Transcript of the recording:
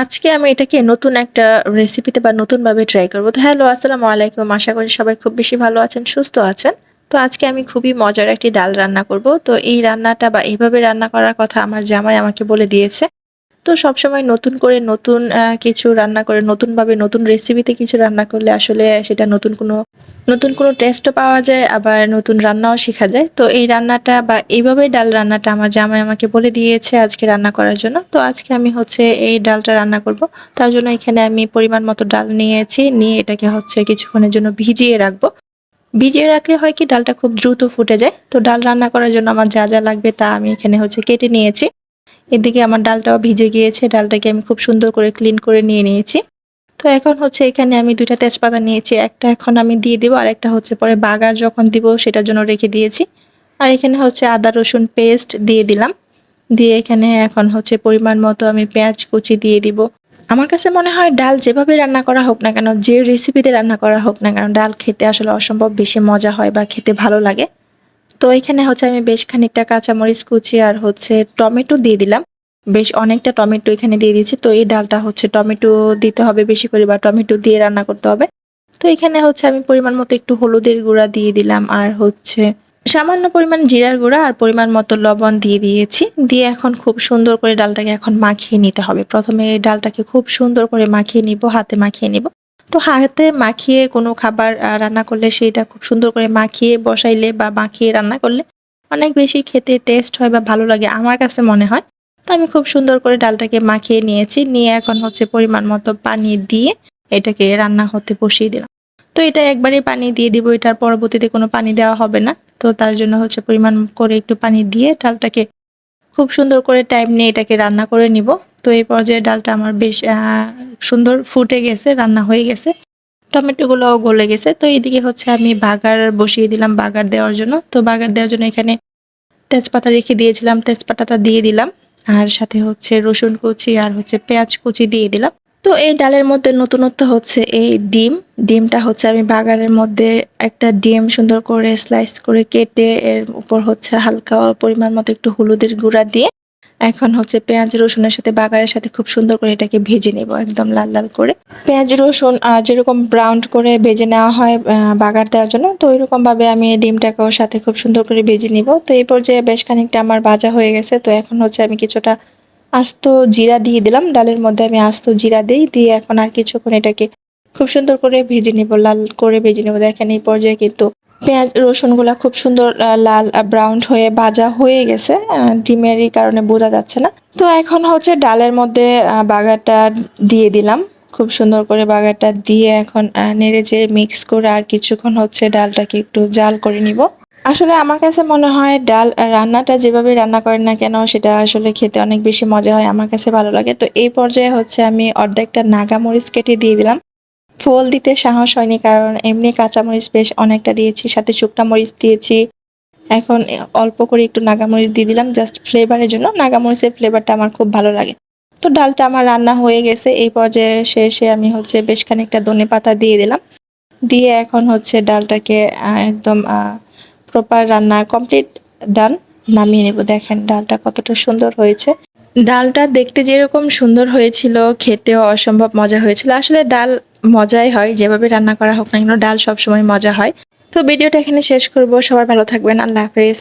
আজকে আমি এটাকে নতুন একটা রেসিপিতে বা নতুনভাবে ট্রাই করব। তো হ্যালো আসসালামু আলাইকুম। আশা করি সবাই খুব বেশি ভালো আছেন, সুস্থ আছেন। তো আজকে আমি খুবই মজার একটি ডাল রান্না করব। তো এই রান্নাটা বা এইভাবে রান্না করার কথা আমার জামাই আমাকে বলে দিয়েছে। তো সবসময় নতুন করে নতুন কিছু রান্না করে, নতুনভাবে নতুন রেসিপিতে কিছু রান্না করলে আসলে সেটা নতুন কোনো নতুন কোনো টেস্টও পাওয়া যায়, আবার নতুন রান্নাও শেখা যায়। তো এই রান্নাটা বা এইভাবে ডাল রান্নাটা আমার জামাই আমাকে বলে দিয়েছে আজকে রান্না করার জন্য। তো আজকে আমি হচ্ছে এই ডালটা রান্না করব। তার জন্য এখানে আমি পরিমাণ মতো ডাল নিয়েছি, নিয়ে এটাকে হচ্ছে কিছুক্ষণের জন্য ভিজিয়ে রাখব। ভিজিয়ে রাখলে হয় কি, ডালটা খুব দ্রুত ফুটে যায়। তো ডাল রান্না করার জন্য আমার যা যা লাগবে তা আমি এখানে হচ্ছে কেটে নিয়েছি। এদিকে আমার ডালটাও ভিজে গিয়েছে, ডালটাকে আমি খুব সুন্দর করে ক্লিন করে নিয়ে নিয়েছি। তো এখন হচ্ছে এখানে আমি দুইটা তেজপাতা নিয়েছি, একটা এখন আমি দিয়ে দেবো আর একটা হচ্ছে পরে বাগার যখন দিব সেটার জন্য রেখে দিয়েছি। আর এখানে হচ্ছে আদা, রসুন পেস্ট দিয়ে দিলাম। দিয়ে এখানে এখন হচ্ছে পরিমাণ মতো আমি পেঁয়াজ কুচি দিয়ে দিব। আমার কাছে মনে হয় ডাল যেভাবে রান্না করা হোক না কেন, যে রেসিপিতে রান্না করা হোক না কেন, ডাল খেতে আসলে অসম্ভব বেশি মজা হয় বা খেতে ভালো লাগে। তো এখানে হচ্ছে আমি বেশ খানিকটা কাঁচামরিচ কুচি আর হচ্ছে টমেটো দিয়ে দিলাম। বেশ অনেকটা টমেটো এখানে দিয়ে দিয়েছি। তো এই ডালটা হচ্ছে টমেটো দিতে হবে বেশি করে বা টমেটো দিয়ে রান্না করতে হবে। তো এখানে হচ্ছে আমি পরিমাণ মতো একটু হলুদের গুঁড়া দিয়ে দিলাম আর হচ্ছে সামান্য পরিমাণ জিরার গুঁড়া আর পরিমাণ মতো লবণ দিয়ে দিয়েছি। দিয়ে এখন খুব সুন্দর করে ডালটাকে এখন মাখিয়ে নিতে হবে। প্রথমে ডালটাকে খুব সুন্দর করে মাখিয়ে নিব, হাতে মাখিয়ে নিব। তো হাতে মাখিয়ে কোনো খাবার রান্না করলে সেটা খুব সুন্দর করে মাখিয়ে বসাইলে বা মাখিয়ে রান্না করলে অনেক বেশি খেতে টেস্ট হয় বা ভালো লাগে আমার কাছে মনে হয়। তো আমি খুব সুন্দর করে ডালটাকে মাখিয়ে নিয়েছি, নিয়ে এখন হচ্ছে পরিমাণ মতো পানি দিয়ে এটাকে রান্না হতে বসিয়ে দিলাম। তো এটা একবারই পানি দিয়ে দিব, এটার পরবর্তীতে কোনো পানি দেওয়া হবে না। তো তার জন্য হচ্ছে পরিমাণ করে একটু পানি দিয়ে ডালটাকে খুব সুন্দর করে টাইম নিয়ে এটাকে রান্না করে নিব। তো এই পর্যায়ে ডালটা আমার বেশ সুন্দর ফুটে গেছে, রান্না হয়ে গেছে। টমেটোগুলোও গলে গেছে। তো এইদিকে হচ্ছে আমি বাগার বসিয়ে দিলাম, বাগার দেওয়ার জন্য। তো বাগার দেওয়ার জন্য এখানে তেজপাতা রেখে দিয়েছিলাম, তেজপাতাটা দিয়ে দিলাম। আর সাথে হচ্ছে রসুন কুচি আর হচ্ছে পেঁয়াজ কুচি দিয়ে দিলাম। তো এই ডালের মধ্যে নতুনত্ব হচ্ছে এই ডিম। ডিমটা হচ্ছে আমি বাগানের মধ্যে একটা ডিম সুন্দর করে স্লাইস করে কেটে এর উপর হচ্ছে হালকা পরিমাণ মতো একটু হলুদের গুঁড়া দিয়ে এখন হচ্ছে পেঁয়াজ, রসুনের সাথে বাগারের সাথে খুব সুন্দর করে এটাকে ভেজে নেব একদম লাল লাল করে। পেঁয়াজ, রসুন যেরকম ব্রাউন করে ভেজে নেওয়া হয় বাগার দেওয়ার জন্য, তো ওইরকম ভাবে আমি ডিমটাকেও সাথে খুব সুন্দর করে ভেজে নিব। তো এই পর্যায়ে বেশ খানিকটা আমার ভাজা হয়ে গেছে, তো এখন হচ্ছে আমি কিছুটা আস্ত জিরা দিয়ে দিলাম। ডালের মধ্যে আমি আস্ত জিরা দিই, দিয়ে এখন আর কিছুক্ষণ এটাকে খুব সুন্দর করে ভেজে নিব, লাল করে ভেজে নিব। দেখেন এই পর্যায়ে কিন্তু পেঁয়াজ রসুনগুলা খুব সুন্দর লাল ব্রাউন হয়ে ভাজা হয়ে গেছে ডিমেরই কারণে বোঝা যাচ্ছে না। তো এখন হচ্ছে ডালের মধ্যে আহ, বাগারটা দিয়ে দিলাম। খুব সুন্দর করে বাগারটা দিয়ে এখন নেড়ে চেড়ে মিক্স করে আর কিছুক্ষণ হচ্ছে ডালটাকে একটু জাল করে নিব। আসলে আমার কাছে মনে হয় ডাল রান্নাটা যেভাবে রান্না করেন না কেন সেটা আসলে খেতে অনেক বেশি মজা হয় আমার কাছে ভালো লাগে। তো এই পর্যায়ে হচ্ছে আমি অর্ধেকটা নাগামরিচ কেটে দিয়ে দিলাম। ফোল দিতে সাহস হয়নি, কারণ এমনি কাঁচামরিচ বেশ অনেকটা দিয়েছি, সাথে শুকনা মরিচ দিয়েছি। এখন অল্প করে একটু নাগামরিচ দিয়ে দিলাম জাস্ট ফ্লেভারের জন্য। নাগামরিচের ফ্লেভারটা আমার খুব ভালো লাগে। তো ডালটা আমার রান্না হয়ে গেছে, এই পর্যায়ে শেষে আমি হচ্ছে বেশ খানিকটা ধনে পাতা দিয়ে দিলাম। দিয়ে এখন হচ্ছে ডালটাকে একদম প্রপার রান্না কমপ্লিট ডান নামিয়ে নেব। দেখেন ডালটা কতটা সুন্দর হয়েছে। ডালটা দেখতে যেরকম সুন্দর হয়েছিল, খেতেও অসম্ভব মজা হয়েছিল। আসলে ডাল মজাই হয়, যেভাবে রান্না করা হোক না কেন, ডাল সবসময় মজা হয়। তো ভিডিওটা এখানে শেষ করব। সবাই ভালো থাকবেন। আল্লাহ হাফেজ।